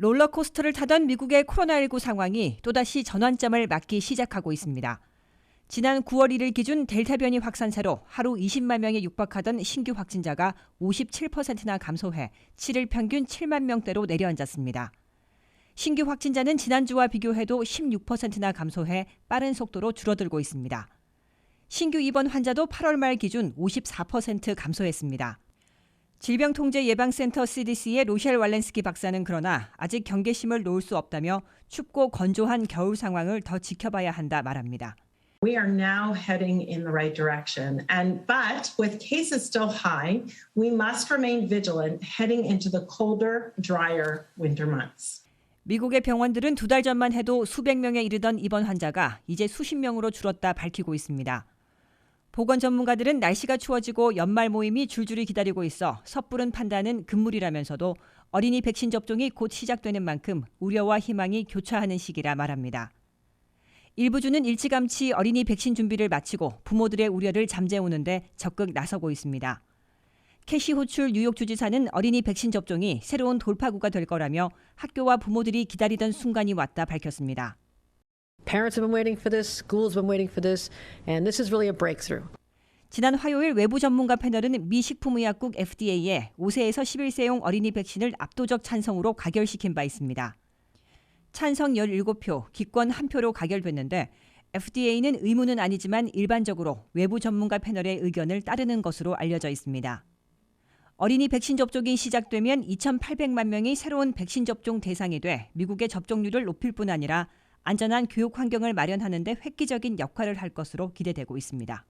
롤러코스터를 타던 미국의 코로나19 상황이 또다시 전환점을 맞기 시작하고 있습니다. 지난 9월 1일 기준 델타 변이 확산세로 하루 20만 명에 육박하던 신규 확진자가 57%나 감소해 7일 평균 7만 명대로 내려앉았습니다. 신규 확진자는 지난주와 비교해도 16%나 감소해 빠른 속도로 줄어들고 있습니다. 신규 입원 환자도 8월 말 기준 54% 감소했습니다. 질병통제예방센터 CDC의 로셸 왈렌스키 박사는 그러나 아직 경계심을 놓을 수 없다며 춥고 건조한 겨울 상황을 더 지켜봐야 한다 말합니다. We are now heading in the right direction. And but with cases still high, we must remain vigilant heading into the colder, drier winter months. 미국의 병원들은 두 달 전만 해도 수백 명에 이르던 입원 환자가 이제 수십 명으로 줄었다 밝히고 있습니다. 보건 전문가들은 날씨가 추워지고 연말 모임이 줄줄이 기다리고 있어 섣부른 판단은 금물이라면서도 어린이 백신 접종이 곧 시작되는 만큼 우려와 희망이 교차하는 시기라 말합니다. 일부 주는 일찌감치 어린이 백신 준비를 마치고 부모들의 우려를 잠재우는데 적극 나서고 있습니다. 캐시 호출 뉴욕 주지사는 어린이 백신 접종이 새로운 돌파구가 될 거라며 학교와 부모들이 기다리던 순간이 왔다 밝혔습니다. Parents have been waiting for this, schools have been waiting for this, and this is really a breakthrough. 지난 화요일 외부 전문가 패널은 미 식품의약국 FDA에 5세에서 11세용 어린이 백신을 압도적 찬성으로 가결시킨 바 있습니다. 찬성 17표, 기권 1표로 가결됐는데 FDA는 의무는 아니지만 일반적으로 외부 전문가 패널의 의견을 따르는 것으로 알려져 있습니다. 어린이 백신 접종이 시작되면 2,800만 명이 새로운 백신 접종 대상이 돼 미국의 접종률을 높일 뿐 아니라 안전한 교육 환경을 마련하는 데 획기적인 역할을 할 것으로 기대되고 있습니다.